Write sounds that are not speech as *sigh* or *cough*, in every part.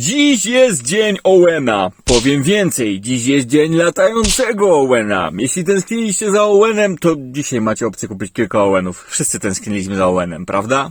Dziś jest dzień Owena. Powiem więcej, dziś jest dzień latającego Owena. Jeśli tęskniliście za Owenem, to dzisiaj macie opcję kupić kilka Owenów. Wszyscy tęskniliśmy za Owenem, prawda?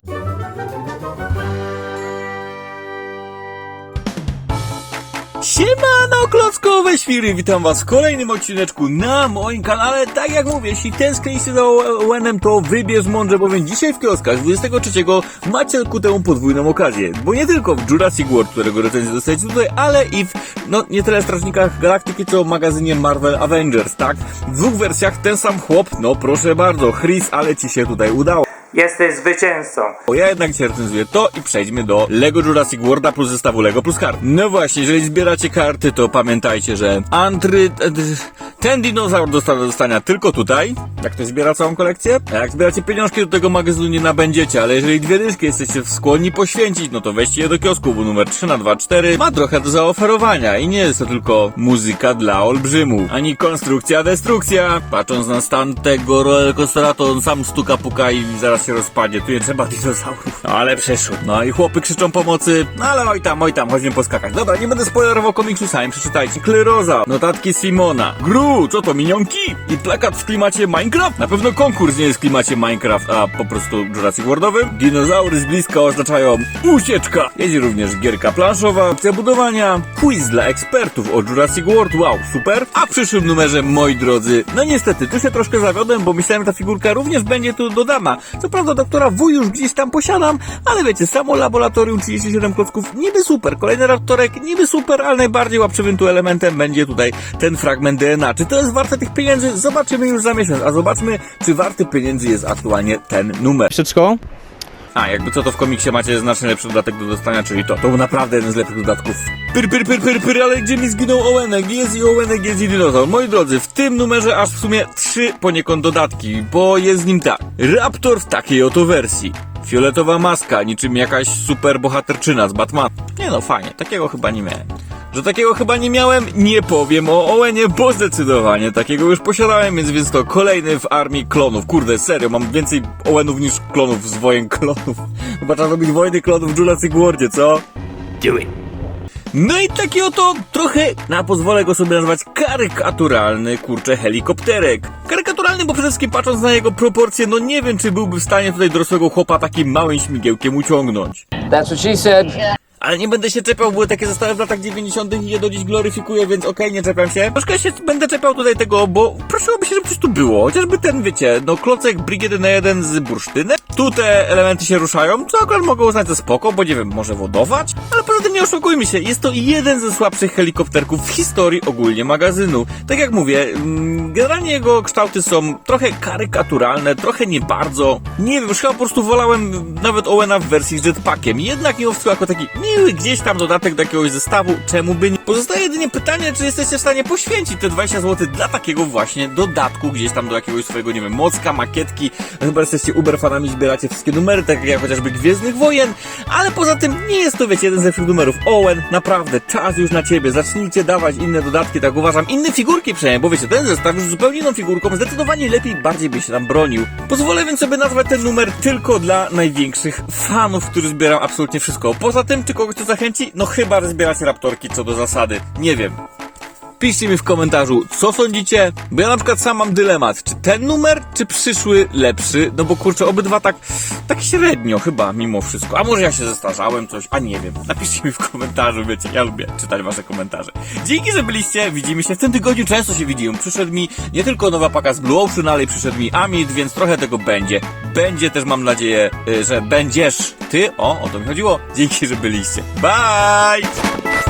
Siemano klockowe świry, witam was w kolejnym odcineczku na moim kanale. Tak jak mówię, jeśli tęskniliście za Owenem, to wybierz mądrze, bowiem dzisiaj w kioskach 23 macie ku temu podwójną okazję. Bo nie tylko w Jurassic World, którego recenzję dostajecie tutaj, ale i w, no nie tyle Strażnikach Galaktyki, co w magazynie Marvel Avengers, tak? W dwóch wersjach ten sam chłop, no proszę bardzo, Chris, ale ci się tutaj udało. Jesteś zwycięzcą. Bo ja jednak dzisiaj recenzuję to i przejdźmy do LEGO Jurassic Worlda plus zestawu LEGO plus kart. No właśnie, jeżeli zbieracie karty, to pamiętajcie, że Antry... Ten dinozaur dostanie do dostania tylko tutaj, jak ktoś zbiera całą kolekcję. A jak zbieracie pieniążki, do tego magazynu nie nabędziecie, ale jeżeli dwie dyszki jesteście skłonni poświęcić, no to weźcie je do kiosku, bo numer 3x24 ma trochę do zaoferowania i nie jest to tylko muzyka dla olbrzymów, ani konstrukcja, destrukcja. Patrząc na stan tego rollercoastera, to on sam stuka, puka i zaraz się rozpadnie. Tu nie trzeba dinozaurów. No ale przeszło. No i chłopy krzyczą pomocy. No ale oj tam, oj tam, chodźmy poskakać. Dobra, nie będę spoilerował komiksu, sami przeczytajcie. Kleroza, notatki Simona. Co to, minionki? I plakat w klimacie Minecraft? Na pewno konkurs nie jest w klimacie Minecraft, a po prostu Jurassic Worldowym. Dinozaury z bliska oznaczają ucieczka. Jest również gierka planszowa, opcja budowania, quiz dla ekspertów o Jurassic World. Wow, super. A w przyszłym numerze, moi drodzy, no niestety, tu się troszkę zawiodłem, bo myślałem, że ta figurka również będzie tu dodana. Co prawda doktora W już gdzieś tam posiadam, ale wiecie, samo laboratorium 37 klocków niby super, kolejny raptorek niby super, ale najbardziej łapczywym tu elementem będzie tutaj ten fragment DNA. Czy to jest warte tych pieniędzy? Zobaczymy już za miesiąc, a zobaczmy, czy warty pieniędzy jest aktualnie ten numer. Przed szkołą? A, jakby co to w komiksie macie znacznie lepszy dodatek do dostania, czyli to. To był naprawdę jeden z lepszych dodatków. Pyr, pyr, pyr, pyr, pyr, ale gdzie mi zginął Owenek? Jest i Owenek, jest i dinozaur. Moi drodzy, w tym numerze aż w sumie trzy poniekąd dodatki, bo jest w nim tak. Raptor w takiej oto wersji. Fioletowa maska, niczym jakaś super bohaterczyna z Batman. Nie no, fajnie, takiego chyba nie miałem. Że takiego chyba nie miałem, nie powiem o Owenie, bo zdecydowanie takiego już posiadałem, więc, więc to kolejny w armii klonów. Kurde, serio, mam więcej Owenów niż klonów z wojen klonów. *laughs* Chyba trzeba robić wojny klonów w Jurassic Worldzie, co? Do it. No i taki oto trochę, na pozwolę go sobie nazwać karykaturalny, kurczę, helikopterek. Karykaturalny, bo przede wszystkim patrząc na jego proporcje, no nie wiem, czy byłby w stanie tutaj dorosłego chłopa takim małym śmigiełkiem uciągnąć. That's what she said. Ale nie będę się czepiał, były takie zestawy w latach 90. i je do dziś gloryfikuję, więc okej, nie czepiam się. Troszkę się będę czepiał tutaj tego, bo prosiłoby się, żeby coś tu było. Chociażby ten, wiecie, no klocek Brigady na jeden z bursztynem. Tu te elementy się ruszają, co akurat mogę uznać za spoko, bo nie wiem, może wodować? Ale poza tym nie oszukujmy się, jest to jeden ze słabszych helikopterków w historii ogólnie magazynu. Tak jak mówię, mm, generalnie jego kształty są trochę karykaturalne, trochę nie bardzo. Nie wiem, już chyba po prostu wolałem nawet Owena w wersji z jetpackiem. Jednak mimo wszystko jako taki miły gdzieś tam dodatek do jakiegoś zestawu, czemu by nie? Pozostaje jedynie pytanie, czy jesteście w stanie poświęcić te 20 zł dla takiego właśnie dodatku gdzieś tam do jakiegoś swojego, nie wiem, mocka, makietki. Chyba jesteście uber fanami, zbieracie wszystkie numery, tak jak chociażby Gwiezdnych Wojen, ale poza tym nie jest to, wiecie, jeden z lepszych numerów. Owen, naprawdę, czas już na ciebie, zacznijcie dawać inne dodatki, tak uważam, inne figurki przynajmniej, bo wiecie, ten zestaw już zupełnie inną figurką, zdecydowanie lepiej, bardziej by się tam bronił. Pozwolę więc sobie nazwać ten numer tylko dla największych fanów, którzy zbieram absolutnie wszystko. Poza tym, czy kogoś to zachęci? No chyba, że zbieracie raptorki co do zasady. Nie wiem. Piszcie mi w komentarzu, co sądzicie, bo ja na przykład sam mam dylemat, czy ten numer, czy przyszły lepszy, no bo kurczę, obydwa tak, tak średnio chyba, mimo wszystko. A może ja się zestarzałem coś, a nie wiem. Napiszcie mi w komentarzu, wiecie, ja lubię czytać wasze komentarze. Dzięki, że byliście, widzimy się w tym tygodniu, często się widzimy. Przyszedł mi nie tylko nowa paka z Blue Ocean, ale przyszedł mi Amit, więc trochę tego będzie. Będzie też, mam nadzieję, y, że będziesz ty, o, o to mi chodziło. Dzięki, że byliście. Bye!